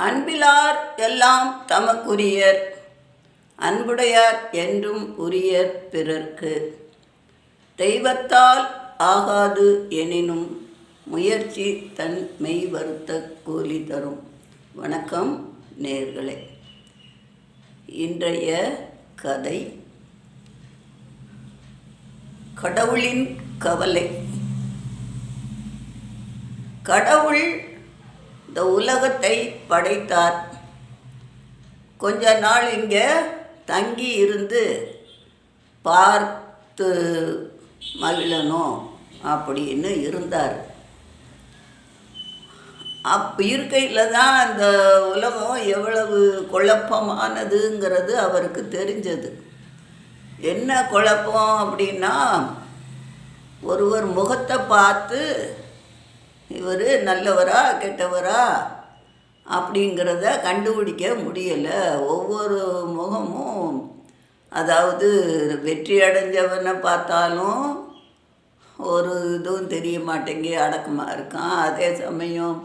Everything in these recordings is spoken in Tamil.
அன்பிலார் எல்லாம் தமக்குரியர் அன்புடையார் என்றும் உரியர் பிறர்க்கு. தெய்வத்தால் ஆகாது எனினும் முயற்சி தன் மெய் வருத்த கூலி தரும். வணக்கம் நேர்களே. இன்றைய கதை கடவுளின் கவலை. கடவுள் இந்த உலகத்தை படைத்தார். கொஞ்ச நாள் இங்கே தங்கி இருந்து பார்த்து மகிழணும் அப்படின்னு இருந்தார். அப் இருக்கையில் தான் அந்த உலகம் எவ்வளவு குழப்பமானதுங்கிறது அவருக்கு தெரிஞ்சது. என்ன குழப்பம் அப்படின்னா ஒருவர் முகத்தை பார்த்து இவர் நல்லவரா கெட்டவரா அப்படிங்கிறத கண்டுபிடிக்க முடியலை. ஒவ்வொரு முகமும் அதாவது வெற்றி அடைஞ்சவனை பார்த்தாலும் ஒரு இதுவும் தெரிய மாட்டேங்கி அடக்கமாக இருக்கான். அதே சமயம்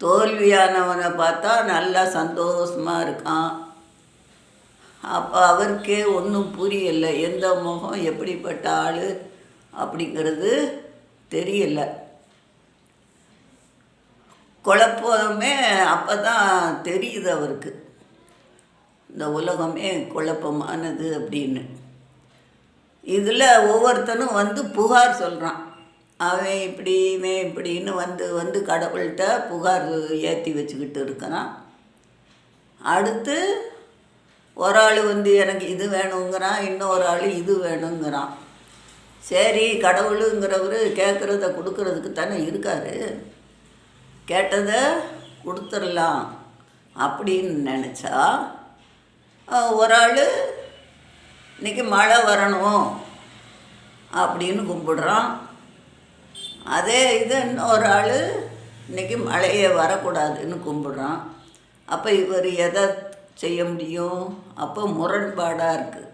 தோல்வியானவனை பார்த்தா நல்லா சந்தோஷமாக இருக்கான். அப்போ அவருக்கே ஒன்றும் புரியலை எந்த முகம் எப்படிப்பட்ட ஆள் அப்படிங்கிறது தெரியலை. குழப்பமே அப்போ தான் தெரியுது அவருக்கு. இந்த உலகமே குழப்பமானது அப்படின்னு. இதில் ஒவ்வொருத்தனும் வந்து புகார் சொல்கிறான் அவன் இப்படி இவன் இப்படின்னு வந்து வந்து கடவுள்கிட்ட புகார் ஏற்றி வச்சுக்கிட்டு இருக்கிறான். அடுத்து ஒரு ஆள் வந்து எனக்கு இது வேணுங்கிறான் இன்னொரு ஆள் இது வேணுங்கிறான். சரி கடவுளுங்கிறவர் கேட்குறத கொடுக்கறதுக்கு தானே இருக்கார். கேட்டதை கொடுத்துடலாம் அப்படின்னு நினச்சா ஒரு ஆள் இன்றைக்கி மழை வரணும் அப்படின்னு கும்பிடுறான். அதே இது இன்னொரு ஆள் இன்றைக்கி மழையே வரக்கூடாதுன்னு கும்பிடுறான். அப்போ இவர் எதை செய்ய முடியும்? அப்போ முரண்பாடாக இருக்குது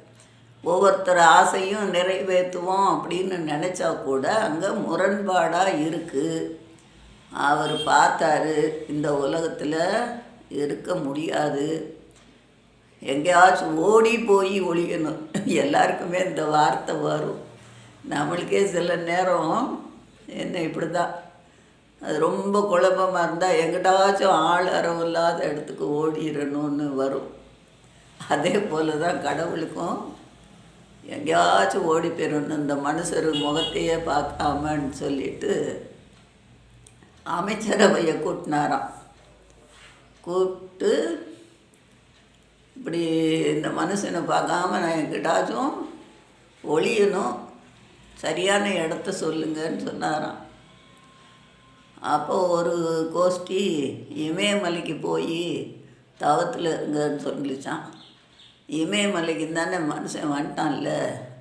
ஒவ்வொருத்தர் ஆசையும் நிறைவேற்றுவோம் அப்படின்னு நினச்சா கூட அங்கே முரண்பாடாக இருக்குது அவர் பார்த்தாரு இந்த உலகத்தில் இருக்க முடியாது. எங்கேயாச்சும் ஓடி போய் ஒழியணும். எல்லாருக்குமே இந்த வார்த்தை வரும். நம்மளுக்கே சில நேரம் என்ன இப்படி தான் அது ரொம்ப குழப்பமாக இருந்தால் எங்கிட்டாச்சும் ஆள் அறவு இல்லாத இடத்துக்கு ஓடிடணும்னு வரும். அதே போல் தான் கடவுளுக்கும் எங்கேயாச்சும் ஓடி போயிடணும் இந்த மனுஷர் முகத்தையே பார்க்காமன்னு சொல்லிட்டு அமைச்சரவையை கூட்டினாராம். கூப்பிட்டு இப்படி இந்த மனுஷனை பார்க்காம நான் எங்கிட்டாச்சும் ஒழியணும் சரியான இடத்த சொல்லுங்கன்னு சொன்னாராம். அப்போ ஒரு கோஷ்டி இமயமலைக்கு போய் தவத்தில் இருங்கன்னு சொல்லிச்சான் இமயமலைக்கு தானே மனுஷன் வந்துட்டான்ல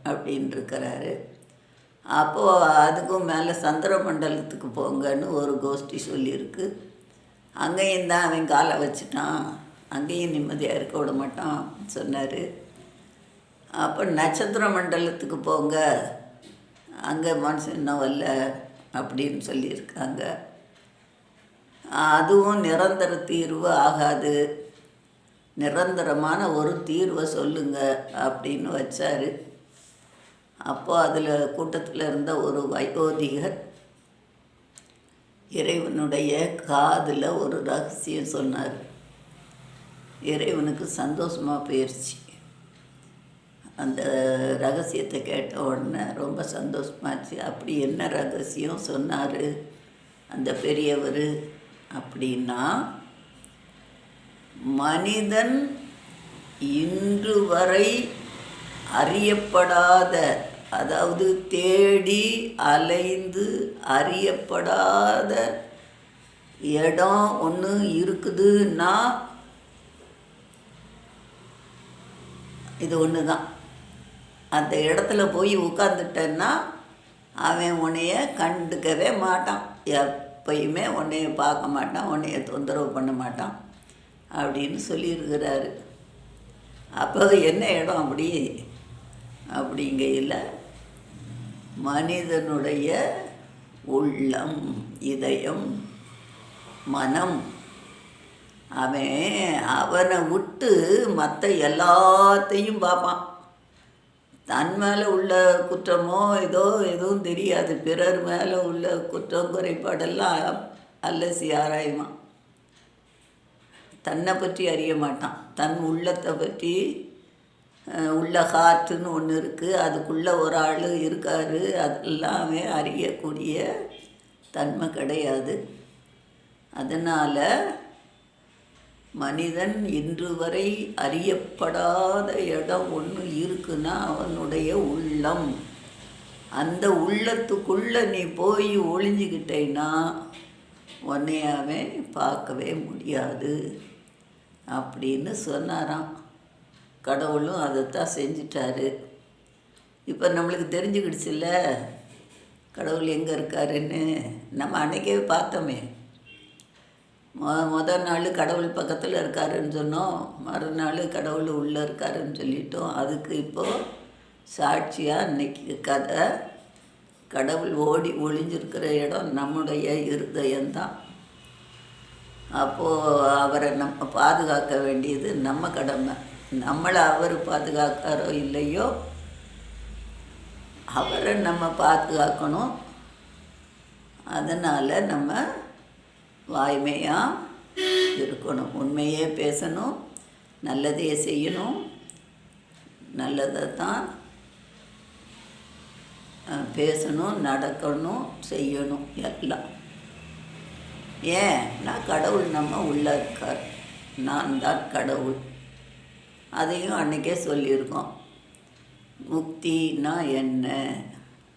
அப்படின்னு இருக்கிறாரு அப்போது அதுக்கும் மேலே சந்திர மண்டலத்துக்கு போங்கன்னு ஒரு கோஷ்டி சொல்லியிருக்கு. அங்கேயும் தான் அவன் காலை வச்சுட்டான். அங்கேயும் நிம்மதியாக இருக்க விட மாட்டான் சொன்னார். அப்போ நட்சத்திர மண்டலத்துக்கு போங்க. அங்கே மனுஷன் இன்னும் வரல அப்படின்னு சொல்லியிருக்காங்க. அதுவும் நிரந்தர தீர்வு ஆகாது. நிரந்தரமான ஒரு தீர்வை சொல்லுங்க அப்படின்னு வச்சார். அப்போது அதில் கூட்டத்தில் இருந்த ஒரு வயோதிகர் இறைவனுடைய காதில் ஒரு ரகசியம் சொன்னார். இறைவனுக்கு சந்தோஷமாக போயிடுச்சு அந்த ரகசியத்தை கேட்ட உடனே ரொம்ப சந்தோஷமாச்சு. அப்படி என்ன ரகசியம் சொன்னார்? அந்த பெரியவர் அப்படின்னா மனிதன் இன்று வரை அறியப்படாத அதாவது தேடி அலைந்து அறியப்படாத இடம் ஒன்று இருக்குதுன்னா இது ஒன்று தான் அந்த இடத்துல போய் உட்காந்துட்டேன்னா அவன் உன்னைய கண்டுக்கவே மாட்டான். எப்பயுமே உன்னைய பார்க்க மாட்டான் உன்னைய தொந்தரவு பண்ண மாட்டான் அப்படின்னு சொல்லியிருக்கிறாரு. அப்போ என்ன இடம் அப்படி? அப்படிங்கையில் மனிதனுடைய உள்ளம் இதயம் மனம். அவன் அவனை விட்டு மற்ற எல்லாத்தையும் பார்ப்பான். தன் மேலே உள்ள குற்றமோ ஏதோ எதுவும் தெரியாது. பிறர் மேலே உள்ள குற்றம் குறைபாடெல்லாம் அல்லசி ஆராயுவான் தன்னை பற்றி அறிய மாட்டான். தன் உள்ளத்தை பற்றி உள்ள ஹார்ட்டுன்னு ஒன்று இருக்குது அதுக்குள்ளே ஒரு ஆள் இருக்கார். அதெல்லாமே அறியக்கூடிய தன்மை கிடையாது. அதனால் மனிதன் இன்று வரை அறியப்படாத இடம் ஒன்று இருக்குன்னா அவனுடைய உள்ளம். அந்த உள்ளத்துக்குள்ளே நீ போய் ஒளிஞ்சுக்கிட்டேன்னா உன்னையாவே பார்க்கவே முடியாது. அப்படின்னு சொன்னாராம். கடவுளும் அதைத்தான் செஞ்சிட்டாரு. இப்போ நம்மளுக்கு தெரிஞ்சுக்கிடுச்சுல்ல கடவுள் எங்கே இருக்காருன்னு நம்ம அன்றைக்கே பார்த்தோமே. மொ முதல் நாள் கடவுள் பக்கத்தில் இருக்காருன்னு சொன்னோம் மறுநாள் கடவுள் உள்ளே இருக்காருன்னு சொல்லிட்டோம். அதுக்கு இப்போது சாட்சியாக இன்றைக்கி கதை கடவுள் ஓடி ஒளிஞ்சிருக்கிற இடம் நம்முடைய இருதயம்தான். அப்போது அவரை நம்ம பாதுகாக்க வேண்டியது நம்ம கடமை. நம்மளை அவர் பாதுகாக்காரோ இல்லையோ அவரை நம்ம பாதுகாக்கணும். அதனால் நம்ம வாய்மையாக இருக்கணும். உண்மையே பேசணும். நல்லதே செய்யணும். நல்லதை தான் பேசணும் நடக்கணும் செய்யணும் எல்லாம். ஏன்? நான் கடவுள் நம்ம உள்ள இருக்கார். நான் தான் கடவுள். அதையும் அன்றைக்கே சொல்லியிருக்கோம். முக்தினா என்ன?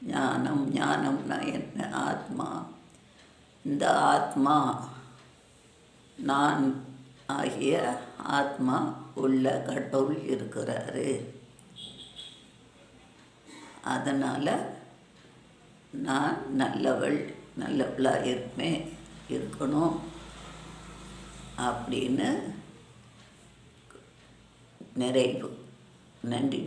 ஞானம் ஞானம்னா என்ன? ஆத்மா. இந்த ஆத்மா நான் ஆகிய ஆத்மா உள்ள கடவுள் இருக்கிறாரு. அதனால் நான் நல்லவள் நல்லவளாக இருப்பேன் இருக்கணும் அப்படின்னு நிறைவு. நன்றி